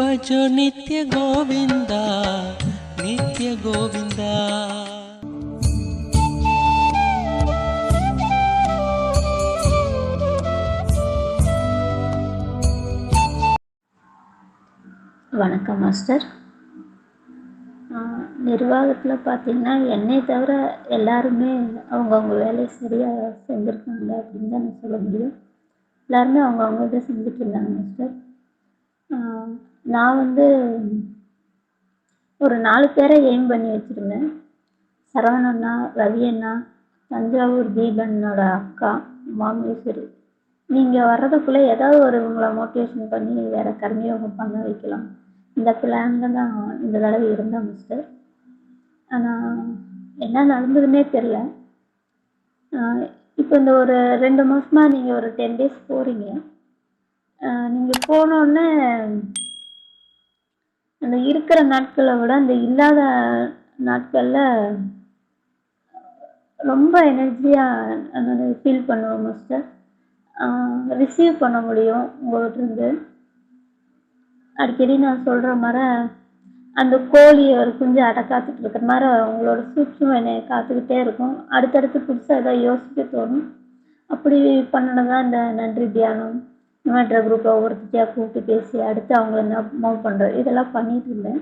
भजो நித்ய கோவிந்தா நித்ய கோவிந்தா வணக்கம் மாஸ்டர். நிர்வாகத்தில் பார்த்திங்கன்னா என்னை தவிர எல்லாருமே அவங்கவுங்க வேலையை சரியாக செஞ்சுருக்காங்க அப்படின்னு தான் நான் சொல்ல முடியும். எல்லாருமே அவங்கவுங்க இதை செஞ்சுட்டு இருந்தாங்க மாஸ்டர். நான் வந்து ஒரு நாலு பேரை எய்ம் பண்ணி வச்சுருந்தேன். சரவணண்ணா ரவி அண்ணா தஞ்சாவூர் தீபனோட அக்கா மாமேஸ்வரி. நீங்கள் வர்றதுக்குள்ளே ஏதாவது ஒரு உங்களை மோட்டிவேஷன் பண்ணி வேறு கர்மயோகம் பண்ண வைக்கலாம். இந்த பிளானில் தான் இந்த தடவை இருந்தேன் மிஸ்டர் ஆனால் என்ன நடந்ததுன்னே தெரில இப்போ இந்த ஒரு ரெண்டு மாதமாக நீங்கள் ஒரு டென் டேஸ் போகிறீங்க நீங்கள் போனோடனே அந்த இருக்கிற நாட்களை விட அந்த இல்லாத நாட்களில் ரொம்ப எனர்ஜியாக நான் ஃபீல் பண்ணுவேன் மாஸ்டர் ரிசீவ் பண்ண முடியும் உங்கள்கிட்ட இருந்து அடிக்கடி நான் சொல்கிற மாதிரி அந்த கோழி ஒரு குஞ்சு அடை காத்துட்டு இருக்கிற மாதிரி உங்களோட சூட்சம் என்னை காத்துக்கிட்டே இருக்கும். அடுத்தடுத்து புதுசாக ஏதாவது யோசிக்க தோணும். அப்படி பண்ணணும் தான் இந்த நன்றி தியானம். இந்த குரூப்பில் ஒவ்வொருத்தையாக கூப்பிட்டு பேசி அடுத்து அவங்கள என்ன மூவ் பண்ணுறது இதெல்லாம் பண்ணிட்டு இருந்தேன்.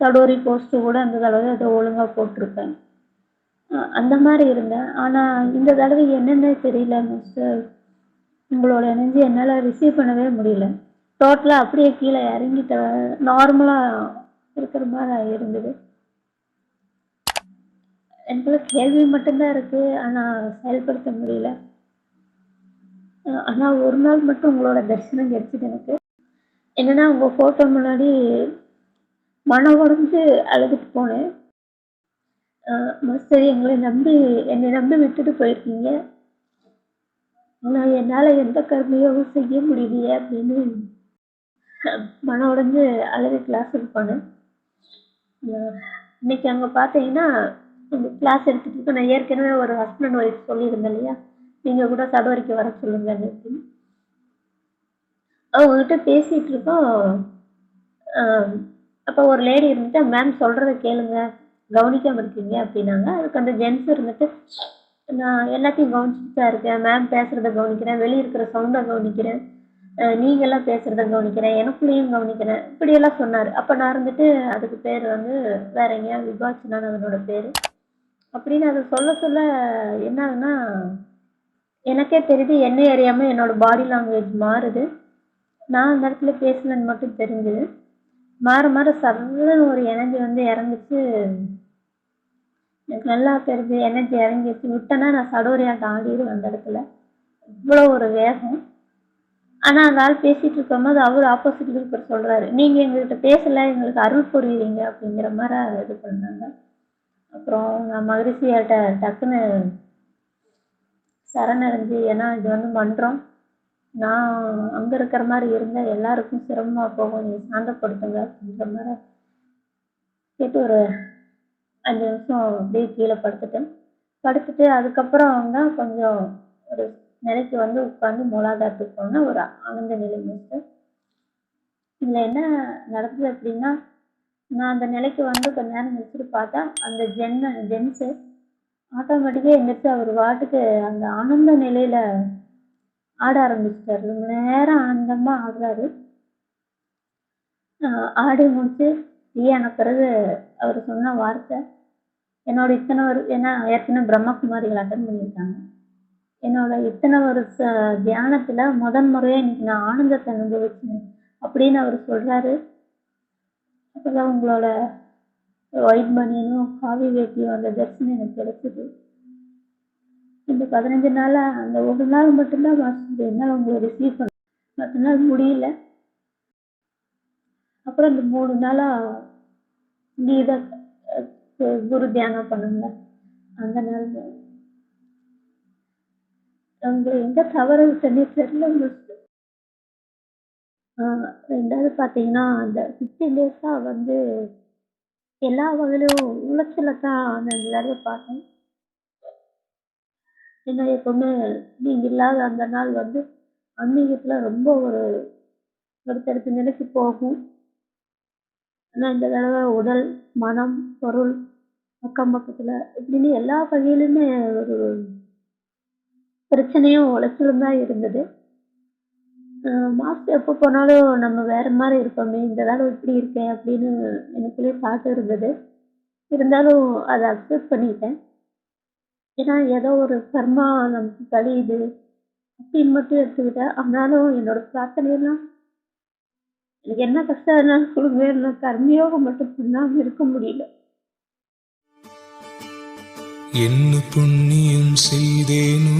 சடோரி போஸ்ட்டு கூட அந்த தடவை அதை ஒழுங்காக போட்டிருப்பேன். அந்த மாதிரி இருந்தேன். ஆனால் இந்த தடவை என்னென்ன தெரியல மிஸ்டர் உங்களோட எனர்ஜி என்னால் ரிசீவ் பண்ணவே முடியல. டோட்டலாக அப்படியே கீழே இறங்கிட்ட நார்மலாக இருக்கிற மாதிரி இருந்தது. எனக்குள்ள கேள்வி மட்டும்தான் இருக்குது ஆனால் செயல்படுத்த முடியல. ஆனால் ஒரு நாள் மட்டும் உங்களோட தரிசனம் கிடைச்சிது எனக்கு. என்னென்னா உங்கள் ஃபோட்டோ முன்னாடி மனம் உடஞ்சு அழுதுட்டு போனேன். மாஸ்டர் எங்களை நம்பி என்னை நம்பி விட்டுட்டு போயிருக்கீங்க. ஆனால் என்னால் எந்த கர்மயோகம் செய்ய முடியலையே அப்படின்னு மன உடஞ்சு அழுது கிளாஸுக்கு போனேன். இன்னைக்கு அங்கே பார்த்தீங்கன்னா இந்த கிளாஸ் எடுத்துகிட்டு இருக்க நான் ஏற்கனவே ஒரு ஹஸ்பண்ட் ஒய்ஃப் சொல்லியிருந்தேன் இல்லையா? நீங்கள் கூட சடவரிக்கு வர சொல்லுங்க அப்படின்னு அவங்ககிட்ட பேசிகிட்டு இருக்கோம். அப்போ ஒரு லேடி இருந்துட்டு மேம் சொல்கிறத கேளுங்க. கவனிக்காமல் இருக்கீங்க அப்படின்னாங்க. அதுக்கு அந்த ஜென்ஸ் இருந்துட்டு நான் எல்லாத்தையும் கவனிச்சுட்டு தான் இருக்கேன். மேம் பேசுகிறத கவனிக்கிறேன். வெளியே இருக்கிற சவுண்டை கவனிக்கிறேன். நீங்களாம் பேசுகிறத கவனிக்கிறேன். எனக்குள்ளேயும் கவனிக்கிறேன். இப்படியெல்லாம் சொன்னார். அப்போ நான் இருந்துட்டு அதுக்கு பேர் வந்து வேற எங்கேயா விபாச்சனான்னு அதனோட பேர். அப்படின்னு அதை சொல்ல சொல்ல என்ன ஆகுதுன்னா எனக்கே தெரியுது என்ன அறியாமல் என்னோட பாடி லாங்குவேஜ் மாறுது. நான் அந்த இடத்துல பேசலன்னு மட்டும் தெரிஞ்சுது. மாற மாற சர்ன்னு ஒரு எனர்ஜி வந்து இறங்குச்சு. எனக்கு நல்லா தெரிஞ்சு எனர்ஜி இறங்கிடுச்சு. விட்டேன்னா நான் சடோரியாட்டம் ஆடிடுவேன் அந்த இடத்துல. இவ்வளோ ஒரு வேகம். ஆனால் அந்த ஆள் பேசிகிட்டு இருக்கும்போது அவர் ஆப்போசிட் இருக்கிற சொல்கிறாரு நீங்கள் எங்கள்கிட்ட பேசலை எங்களுக்கு அருள் புரியுறீங்க அப்படிங்கிற மாதிரி இது பண்ணாங்க. அப்புறம் நான் மகரிஷியாட்ட டக்குன்னு சரணடைஞ்சு ஏன்னா இது வந்து மன்றம். நான் அங்கே இருக்கிற மாதிரி இருந்தால் எல்லாருக்கும் சிரமமாக போகும். நீங்கள் சாந்தப்படுத்துங்க அப்படின்ற மாதிரி கேட்டு ஒரு அஞ்சு நிமிஷம் அப்படியே கீழே படுத்துட்டேன் படுத்துட்டு அதுக்கப்புறம் அவங்க கொஞ்சம் ஒரு நிலைக்கு வந்து உட்காந்து மூலாதாரத்துக்கு போனால் ஒரு ஆனந்த நிலை மிஸ்டர் இதில் என்ன நடந்தது அப்படின்னா நான் அந்த நிலைக்கு வந்து கொஞ்ச நேரம் நினச்சிட்டு பார்த்தா அந்த ஜென்ன ஜென்ஸு ஆட்டோமேட்டிக்காக எந்திரிச்சு அவர் வாட்டுக்கு அந்த ஆனந்த நிலையில் ஆட ஆரம்பிச்சிட்டார். ரொம்ப நேரம் ஆனந்தமாக ஆடுறாரு. ஆடி முடிச்சு ஃப்ரீயான பிறகு அவர் சொன்ன வார்த்தை என்னோட இத்தனை ஒரு ஏன்னா ஏற்கனவே பிரம்மகுமாரிகள் அட்டன் பண்ணியிருக்காங்க. என்னோட இத்தனை வருஷ தியானத்தில் முதன் முறையாக இன்னைக்கு நான் ஆனந்தத்தை அனுபவிச்சேன் அப்படின்னு அவர் சொல்கிறாரு அப்போதான் உங்களோட ஒயிட் பனியனும் காவி வேட்டியும் அந்த தரிசனம் எனக்கு கிடைச்சிது. இந்த பதினஞ்சு நாளாக அந்த ஒரு நாள் மட்டும்தான் மாஸ்டர் என்னால் உங்களை ரிசீவ் பண்ண மற்ற நாள் முடியல. அப்புறம் இந்த மூணு நாளாக கீதா குரு தியானம் பண்ணுங்க அந்த நாள் உங்களை எங்கே தவறு சென்னை தெரியல உங்களுக்கு. ரெண்டாவது பார்த்தீங்கன்னா அந்த ஃபிஃப்டீன் டேஸாக வந்து எல்லா வகையிலும் உளைச்சலை தான் நான் இந்த தடவை பார்த்தேன் என்னுடைய பொண்ணு நீங்கள் இல்லாத அந்த நாள் வந்து ஆன்மீகத்தில் ரொம்ப ஒரு அடுத்தடுத்த நிலைக்கு போகும். ஆனால் இந்த தடவை உடல் மனம் பொருள் அக்கம் பக்கத்தில் இப்படின்னு எல்லா வகையிலுமே ஒரு பிரச்சனையும் உளைச்சலும் தான் இருந்தது. மாஸ்டர் எப்போ போனாலும் நம்ம வேறு மாதிரி இருப்போமே இந்த தடவை இப்படி இருக்கேன் அப்படின்னு எனக்குள்ளே தாட் இருந்தது. இருந்தாலும் அதை அக்செப்ட் பண்ணிக்கிட்டேன் ஏன்னா ஏதோ ஒரு கர்மா நமக்கு கழியுது அப்படின்னு மட்டும் எடுத்துக்கிட்டேன் ஆனாலும் என்னோட பிரார்த்தனையெல்லாம் எனக்கு என்ன கஷ்டம் இருந்தாலும் கொடுங்க நான் கர்மயோகம் மட்டும் பண்ணாமல் இருக்க முடியல. என்ன புண்ணியம் செய்தேனோ